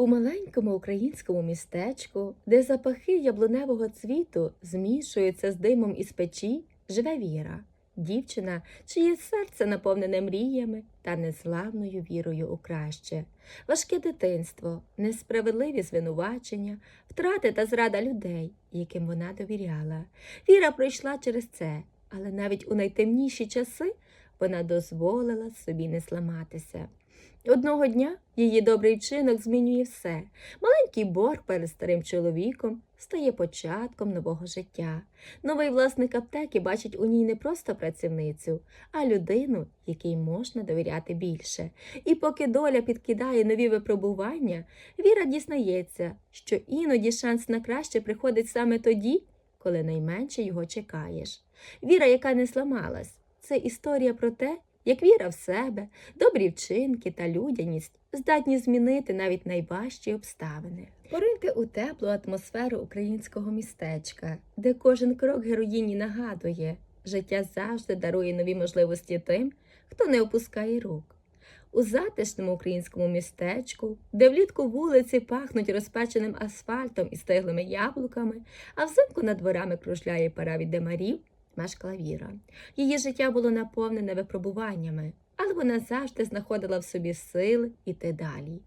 У маленькому українському містечку, де запахи яблуневого цвіту змішуються з димом із печі, живе Віра, дівчина, чиє серце наповнене мріями та незламною вірою у краще. Важке дитинство, несправедливі звинувачення, втрати та зрада людей, яким вона довіряла. Віра пройшла через це, але навіть у найтемніші часи вона дозволила собі не зламатися. Одного дня її добрий вчинок змінює все. Маленький борг перед старим чоловіком стає початком нового життя. Новий власник аптеки бачить у ній не просто працівницю, а людину, якій можна довіряти більше. І поки доля підкидає нові випробування, Віра дізнається, що іноді шанс на краще приходить саме тоді, коли найменше його чекаєш. Віра, яка не зламалась, це історія про те, як віра в себе, добрі вчинки та людяність здатні змінити навіть найважчі обставини. Пориньте у теплу атмосферу українського містечка, де кожен крок героїні нагадує, життя завжди дарує нові можливості тим, хто не опускає рук. У затишному українському містечку, де влітку вулиці пахнуть розпеченим асфальтом і стиглими яблуками, а взимку над дворами кружляє пара від демарів, мешкала Віра. Її життя було наповнене випробуваннями, але вона завжди знаходила в собі сили іти далі.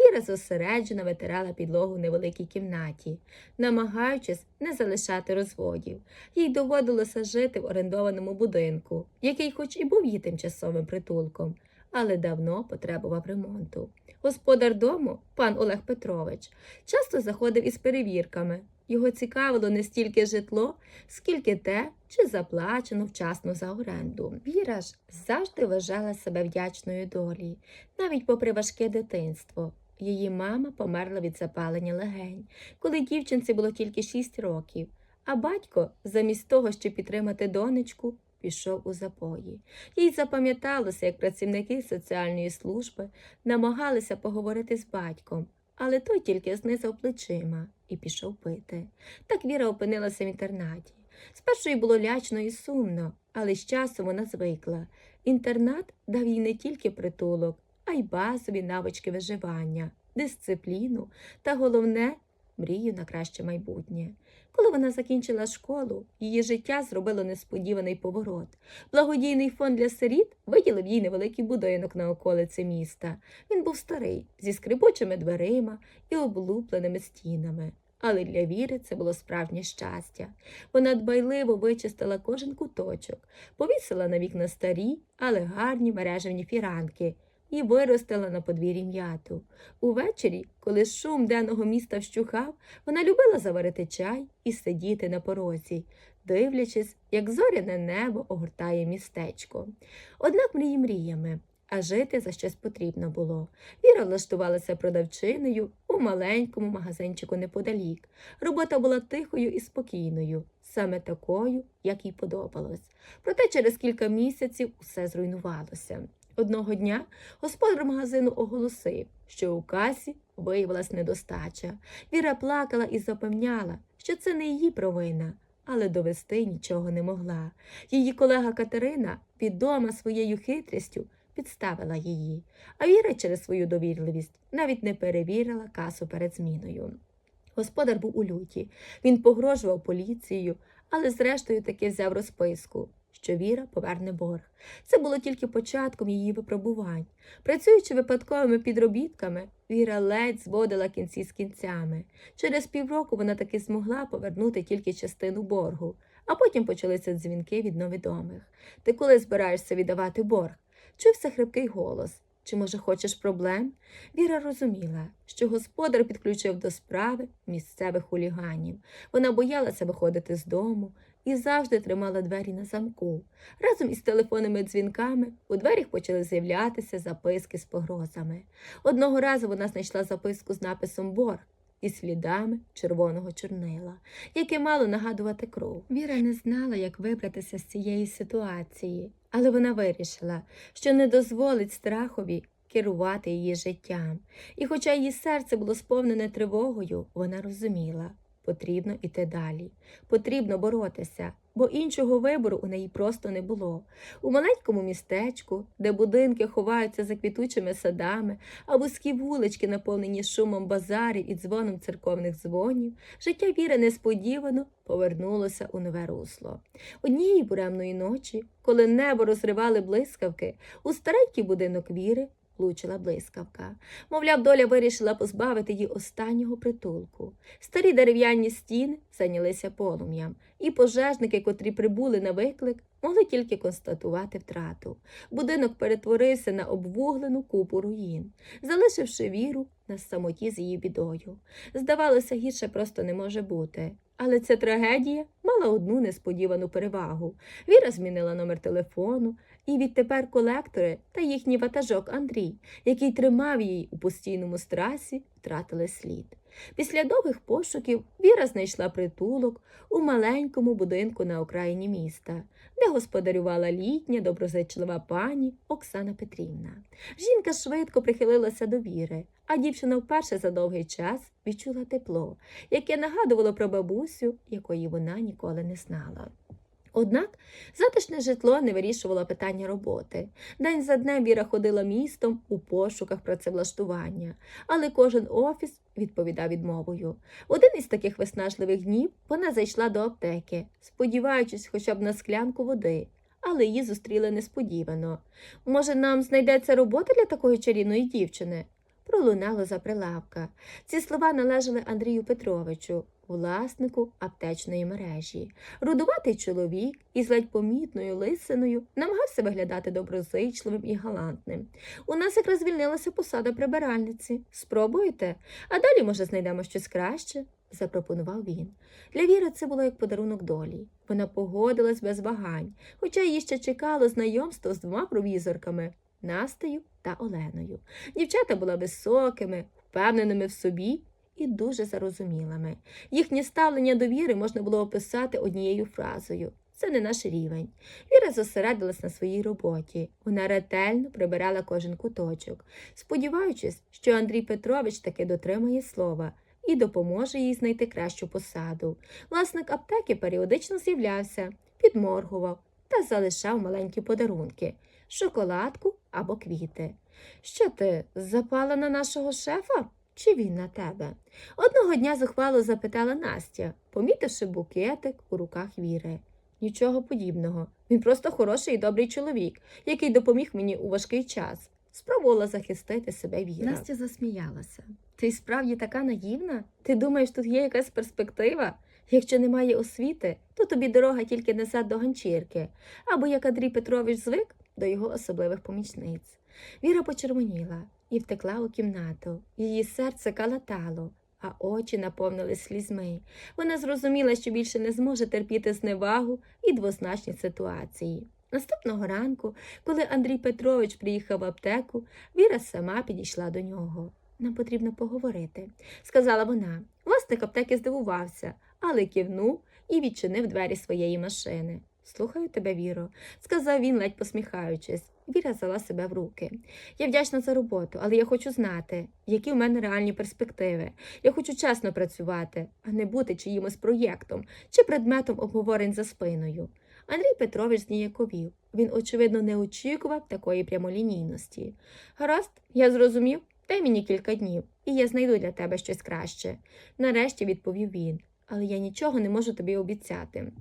Віра зосереджено витирала підлогу в невеликій кімнаті, намагаючись не залишати розводів. Їй доводилося жити в орендованому будинку, який, хоч і був її тимчасовим притулком, але давно потребував ремонту. Господар дому, пан Олег Петрович, часто заходив із перевірками. Його цікавило не стільки житло, скільки те, чи заплачено вчасно за оренду. Віра ж завжди вважала себе вдячною долі, навіть попри важке дитинство. Її мама померла від запалення легень, коли дівчинці було тільки 6 років, а батько, замість того, щоб підтримати донечку, пішов у запої. Їй запам'яталося, як працівники соціальної служби намагалися поговорити з батьком, але той тільки знизав плечима і пішов пити. Так Віра опинилася в інтернаті. Спершу їй було лячно і сумно, але з часом вона звикла. Інтернат дав їй не тільки притулок, а й базові навички виживання, дисципліну та головне мрію на краще майбутнє. Коли вона закінчила школу, її життя зробило несподіваний поворот. Благодійний фонд для сиріт виділив їй невеликий будинок на околиці міста. Він був старий, зі скрипучими дверима і облупленими стінами. Але для Віри це було справжнє щастя. Вона дбайливо вичистила кожен куточок, повісила на вікна старі, але гарні мережевні фіранки і виростила на подвір'ї м'яту. Увечері, коли шум денного міста вщухав, вона любила заварити чай і сидіти на порозі, дивлячись, як зоряне небо огортає містечко. Однак мрії мріями, а жити за щось потрібно було. Віра влаштувалася продавчиною у маленькому магазинчику неподалік. Робота була тихою і спокійною, саме такою, як їй подобалось. Проте через кілька місяців усе зруйнувалося. Одного дня господар магазину оголосив, що у касі виявилась недостача. Віра плакала і запевняла, що це не її провина, але довести нічого не могла. Її колега Катерина, відома своєю хитрістю, підставила її, а Віра через свою довірливість навіть не перевірила касу перед зміною. Господар був у люті. Він погрожував поліцією, але зрештою таки взяв розписку, що Віра поверне борг. Це було тільки початком її випробувань. Працюючи випадковими підробітками, Віра ледь зводила кінці з кінцями. Через півроку вона таки змогла повернути тільки частину боргу, а потім почалися дзвінки від невідомих. Ти коли збираєшся віддавати борг? Чувся хрипкий голос. Чи, може, хочеш проблем? Віра розуміла, що господар підключив до справи місцевих хуліганів. Вона боялася виходити з дому і завжди тримала двері на замку. Разом із телефонними дзвінками у дверях почали з'являтися записки з погрозами. Одного разу вона знайшла записку з написом борг і слідами червоного чорнила, яке мало нагадувати кров. Віра не знала, як вибратися з цієї ситуації, але вона вирішила, що не дозволить страхові керувати її життям. І хоча її серце було сповнене тривогою, вона розуміла, Потрібно іти далі. Потрібно боротися, бо іншого вибору у неї просто не було. У маленькому містечку, де будинки ховаються за квітучими садами, а вузькі вулички, наповнені шумом базарів і дзвоном церковних дзвонів, життя Віри несподівано повернулося у нове русло. Однієї буремної ночі, коли небо розривали блискавки, у старенький будинок Віри влучила блискавка. Мовляв, доля вирішила позбавити її останнього притулку. Старі дерев'яні стіни зайнялися полум'ям, і пожежники, котрі прибули на виклик, могли тільки констатувати втрату. Будинок перетворився на обвуглену купу руїн, залишивши віру на самоті з її бідою. Здавалося, гірше просто не може бути. Але ця трагедія мала одну несподівану перевагу. Віра змінила номер телефону, і відтепер колектори та їхній ватажок Андрій, який тримав її у постійному страсі, втратили слід. Після довгих пошуків Віра знайшла притулок у маленькому будинку на окраїні міста, де господарювала літня доброзичлива пані Оксана Петрівна. Жінка швидко прихилилася до віри, а дівчина вперше за довгий час відчула тепло, яке нагадувало про бабусю, якої вона ніколи не знала. Однак затишне житло не вирішувало питання роботи. День за днем Віра ходила містом у пошуках працевлаштування, але кожен офіс відповідав відмовою. В один із таких виснажливих днів вона зайшла до аптеки, сподіваючись хоча б на склянку води, але її зустріли несподівано. Може, нам знайдеться робота для такої чарівної дівчини? Пролунало за прилавка. Ці слова належали Андрію Петровичу, власнику аптечної мережі. Рудуватий чоловік із ледь помітною лисиною намагався виглядати доброзичливим і галантним. У нас якраз звільнилася посада прибиральниці. Спробуєте? А далі, може, знайдемо щось краще, запропонував він. Для Віри це було як подарунок долі. Вона погодилась без вагань, хоча її ще чекало знайомство з двома провізорками Настею та Оленою. Дівчата були високими, впевненими в собі і дуже зарозумілими. Їхнє ставлення до віри можна було описати однією фразою. Це не наш рівень. Віра зосередилась на своїй роботі. Вона ретельно прибирала кожен куточок, сподіваючись, що Андрій Петрович таки дотримає слова і допоможе їй знайти кращу посаду. Власник аптеки періодично з'являвся, підморгував та залишав маленькі подарунки шоколадку або квіти. Що ти запала на нашого шефа? Чи він на тебе? Одного дня зухвало запитала Настя, помітивши букетик у руках Віри. Нічого подібного. Він просто хороший і добрий чоловік, який допоміг мені у важкий час. Спробувала захистити себе Віра. Настя засміялася. Ти справді така наївна? Ти думаєш, тут є якась перспектива? Якщо немає освіти, то тобі дорога тільки назад до ганчірки, або як Андрій Петрович звик до його особливих помічниць. Віра почервоніла і втекла у кімнату. Її серце калатало, а очі наповнились слізьми. Вона зрозуміла, що більше не зможе терпіти зневагу і двозначні ситуації. Наступного ранку, коли Андрій Петрович приїхав в аптеку, Віра сама підійшла до нього. Нам потрібно поговорити, сказала вона. Власник аптеки здивувався, але кивнув і відчинив двері своєї машини. Слухаю тебе, Віро, сказав він, ледь посміхаючись. Віра взяла себе в руки. Я вдячна за роботу, але я хочу знати, які в мене реальні перспективи. Я хочу чесно працювати, а не бути чиїмось проєктом чи предметом обговорень за спиною. Андрій Петрович зніяковів. Він, очевидно, не очікував такої прямолінійності. Гаразд, я зрозумів, дай мені кілька днів, і я знайду для тебе щось краще. Нарешті відповів він, але я нічого не можу тобі обіцяти.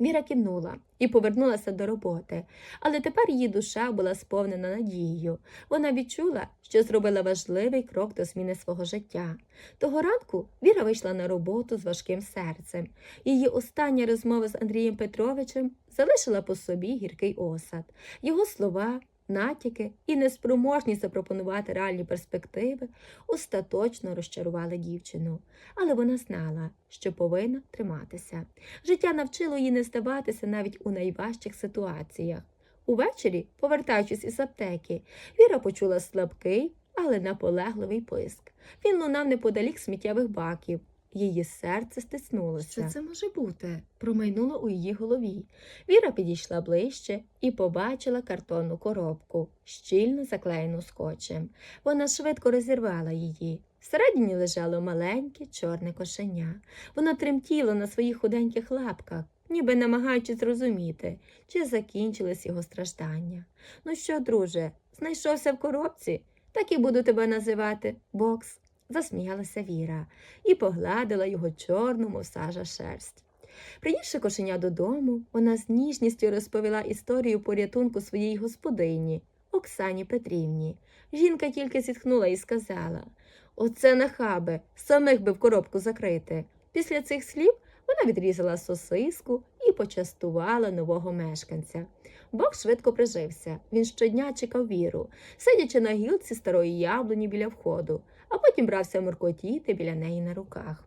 Віра кивнула і повернулася до роботи, але тепер її душа була сповнена надією. Вона відчула, що зробила важливий крок до зміни свого життя. Того ранку Віра вийшла на роботу з важким серцем. Її остання розмова з Андрієм Петровичем залишила по собі гіркий осад. Його слова, натяки і неспроможність запропонувати реальні перспективи остаточно розчарували дівчину. Але вона знала, що повинна триматися. Життя навчило її не здаватися навіть у найважчих ситуаціях. Увечері, повертаючись із аптеки, Віра почула слабкий, але наполегливий писк. Він лунав неподалік сміттєвих баків, Її серце стиснулося. Що це може бути? промайнуло у її голові. Віра підійшла ближче і побачила картонну коробку, щільно заклеєну скотчем. Вона швидко розірвала її. Всередині лежало маленьке чорне кошеня. Воно тремтіло на своїх худеньких лапках, ніби намагаючись зрозуміти, чи закінчились його страждання. Ну що, друже, знайшовся в коробці? Так і буду тебе називати бокс, засміялася Віра і погладила його чорну, мов сажа шерсть. Принісши кошеня додому, вона з ніжністю розповіла історію порятунку своїй господині Оксані Петрівні. Жінка тільки зітхнула і сказала Оце нахабе, самих би в коробку закрити. Після цих слів вона відрізала сосиску і почастувала нового мешканця. Бог швидко прижився. Він щодня чекав віру, сидячи на гілці старої яблуні біля входу, а потім брався моркотіти біля неї на руках.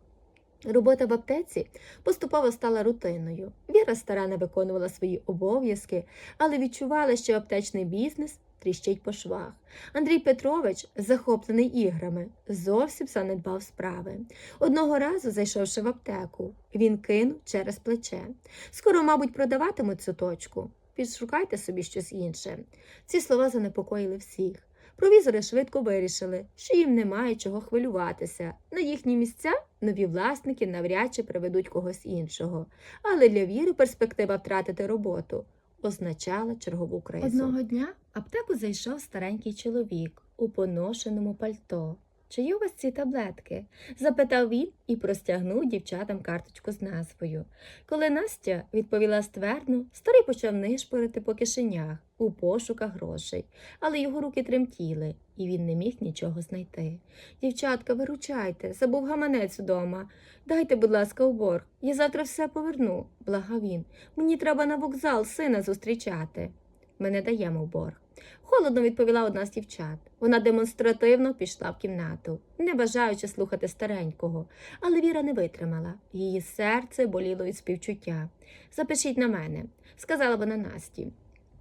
Робота в аптеці поступово стала рутиною. Віра старанно виконувала свої обов'язки, але відчувала, що аптечний бізнес тріщить по швах. Андрій Петрович, захоплений іграми, зовсім занедбав справи. Одного разу, зайшовши в аптеку, він кинув через плече. Скоро, мабуть, продаватимуть цю точку. Підшукайте собі щось інше. Ці слова занепокоїли всіх. Провізори швидко вирішили, що їм немає чого хвилюватися. На їхні місця нові власники навряд чи приведуть когось іншого. Але для віри перспектива втратити роботу означала чергову кризу. Одного дня аптеку зайшов старенький чоловік у поношеному пальто. Чи є у вас ці таблетки? запитав він і простягнув дівчатам карточку з назвою. Коли Настя відповіла ствердно, старий почав нишпорити по кишенях у пошуках грошей, але його руки тремтіли, і він не міг нічого знайти. Дівчатка, виручайте, забув гаманець вдома. Дайте, будь ласка, у борг. Я завтра все поверну, благав він. Мені треба на вокзал сина зустрічати. Ми не даємо борг. Холодно відповіла одна з дівчат. Вона демонстративно пішла в кімнату, не бажаючи слухати старенького, але Віра не витримала. Її серце боліло від співчуття. Запишіть на мене, сказала вона Насті.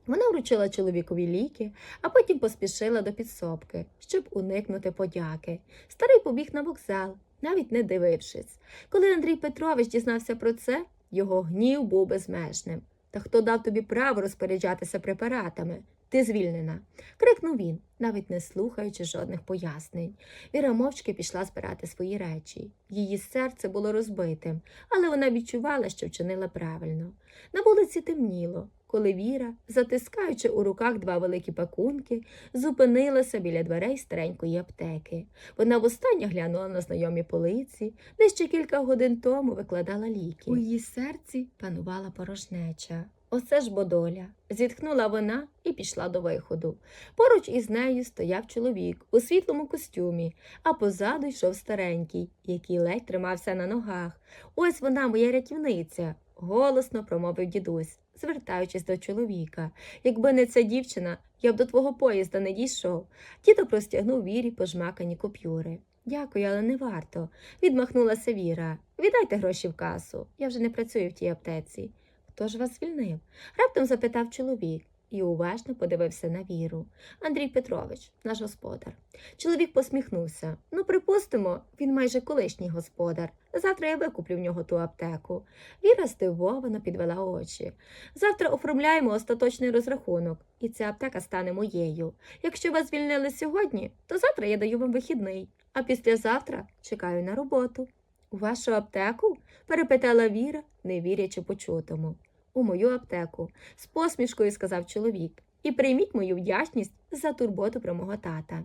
Вона вручила чоловікові ліки, а потім поспішила до підсобки, щоб уникнути подяки. Старий побіг на вокзал, навіть не дивившись. Коли Андрій Петрович дізнався про це, його гнів був безмежним. Та хто дав тобі право розпоряджатися препаратами? Ти звільнена. крикнув він, навіть не слухаючи жодних пояснень. Віра мовчки пішла збирати свої речі. Її серце було розбитим, але вона відчувала, що вчинила правильно. На вулиці темніло, коли Віра, затискаючи у руках два великі пакунки, зупинилася біля дверей старенької аптеки. Вона востаннє глянула на знайомі полиці, де ще кілька годин тому викладала ліки. У її серці панувала порожнеча. Оце ж бодоля. Зітхнула вона і пішла до виходу. Поруч із нею стояв чоловік у світлому костюмі, а позаду йшов старенький, який ледь тримався на ногах. Ось вона, моя рятівниця, голосно промовив дідусь, звертаючись до чоловіка. Якби не ця дівчина, я б до твого поїзда не дійшов. Дідо простягнув вірі пожмакані купюри. Дякую, але не варто. Відмахнулася Віра. Віддайте гроші в касу. Я вже не працюю в тій аптеці. Хто ж вас звільнив? Раптом запитав чоловік і уважно подивився на віру. Андрій Петрович, наш господар. Чоловік посміхнувся. Ну, припустимо, він майже колишній господар. Завтра я викуплю в нього ту аптеку. Віра здивовано підвела очі. Завтра оформляємо остаточний розрахунок, і ця аптека стане моєю. Якщо вас звільнили сьогодні, то завтра я даю вам вихідний, а післязавтра чекаю на роботу. У вашу аптеку? перепитала Віра, не вірячи почутому. У мою аптеку, з посмішкою сказав чоловік, і прийміть мою вдячність за турботу про мого тата.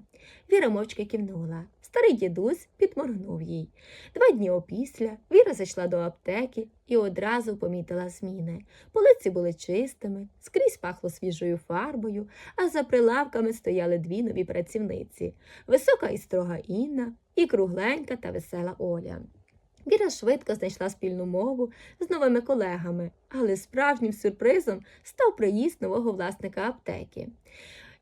Віра мовчки кивнула. Старий дідусь підморгнув їй. Два дні опісля Віра зайшла до аптеки і одразу помітила зміни. Полиці були чистими, скрізь пахло свіжою фарбою, а за прилавками стояли дві нові працівниці висока і строга Інна і кругленька та весела Оля. Віра швидко знайшла спільну мову з новими колегами, але справжнім сюрпризом став приїзд нового власника аптеки.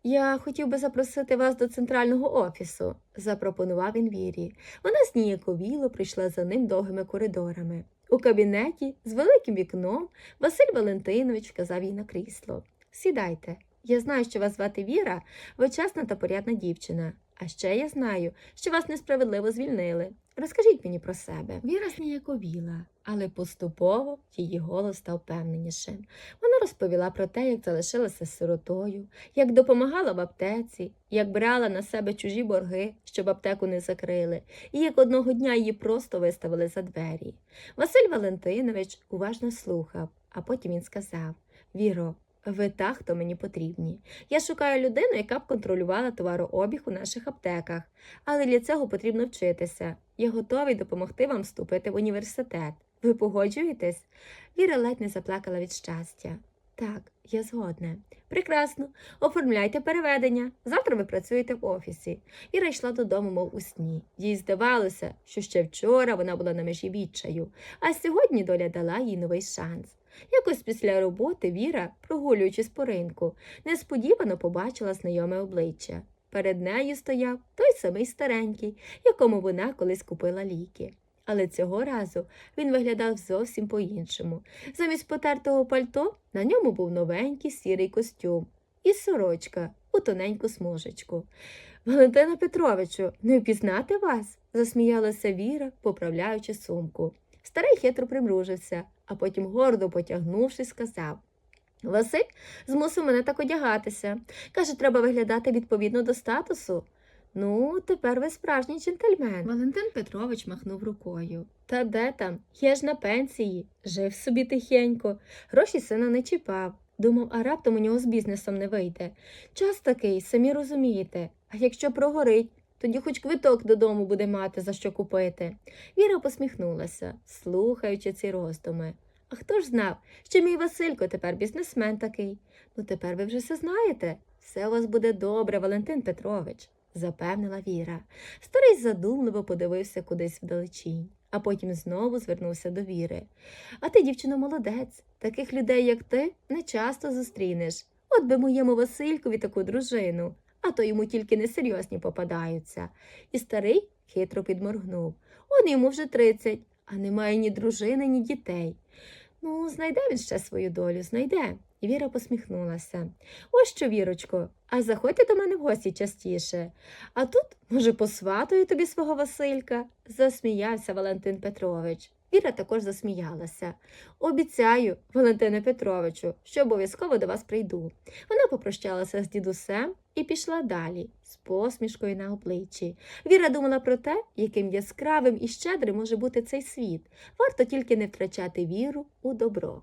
Я хотів би запросити вас до центрального офісу, запропонував він Вірі. Вона зніяковіло прийшла за ним довгими коридорами. У кабінеті з великим вікном Василь Валентинович вказав їй на крісло. Сідайте. Я знаю, що вас звати Віра, ви чесна та порядна дівчина. А ще я знаю, що вас несправедливо звільнили. Розкажіть мені про себе. Віра зніяковіла, але поступово її голос став певненішим. Вона розповіла про те, як залишилася сиротою, як допомагала в аптеці, як брала на себе чужі борги, щоб аптеку не закрили, і як одного дня її просто виставили за двері. Василь Валентинович уважно слухав, а потім він сказав Віро, ви та, хто мені потрібні. Я шукаю людину, яка б контролювала товарообіг у наших аптеках, але для цього потрібно вчитися. Я готовий допомогти вам вступити в університет. Ви погоджуєтесь? Віра ледь не заплакала від щастя. Так, я згодна. Прекрасно. Оформляйте переведення. Завтра ви працюєте в офісі. Віра йшла додому, мов у сні. Їй здавалося, що ще вчора вона була на межі відчаю, а сьогодні доля дала їй новий шанс. Якось після роботи Віра, прогулюючись по ринку, несподівано побачила знайоме обличчя. Перед нею стояв той самий старенький, якому вона колись купила ліки. Але цього разу він виглядав зовсім по-іншому. Замість потертого пальто на ньому був новенький сірий костюм і сорочка у тоненьку смужечку. Валентина Петровичу, не впізнати вас? засміялася Віра, поправляючи сумку. Старий хитро примружився, а потім, гордо потягнувшись, сказав Василь змусив мене так одягатися. Каже, треба виглядати відповідно до статусу. Ну, тепер ви справжній джентльмен. Валентин Петрович махнув рукою. Та де там? Я ж на пенсії, жив собі тихенько, гроші сина не чіпав. Думав, а раптом у нього з бізнесом не вийде. Час такий, самі розумієте. А якщо прогорить, тоді хоч квиток додому буде мати за що купити. Віра посміхнулася, слухаючи ці роздуми. А хто ж знав, що мій Василько тепер бізнесмен такий? Ну тепер ви вже все знаєте. Все у вас буде добре, Валентин Петрович, запевнила Віра. Старий задумливо подивився кудись вдалечінь, а потім знову звернувся до Віри. А ти, дівчино, молодець. Таких людей, як ти, не часто зустрінеш. От би моєму Василькові таку дружину, а то йому тільки несерйозні попадаються. І старий хитро підморгнув. Он йому вже тридцять, а немає ні дружини, ні дітей. Ну, знайде він ще свою долю, знайде. І Віра посміхнулася. Ось що, Вірочко, а заходьте до мене в гості частіше. А тут, може, посватую тобі свого Василька, засміявся Валентин Петрович. Віра також засміялася. Обіцяю, Валентине Петровичу, що обов'язково до вас прийду. Вона попрощалася з дідусем і пішла далі, з посмішкою на обличчі. Віра думала про те, яким яскравим і щедрим може бути цей світ. Варто тільки не втрачати віру у добро.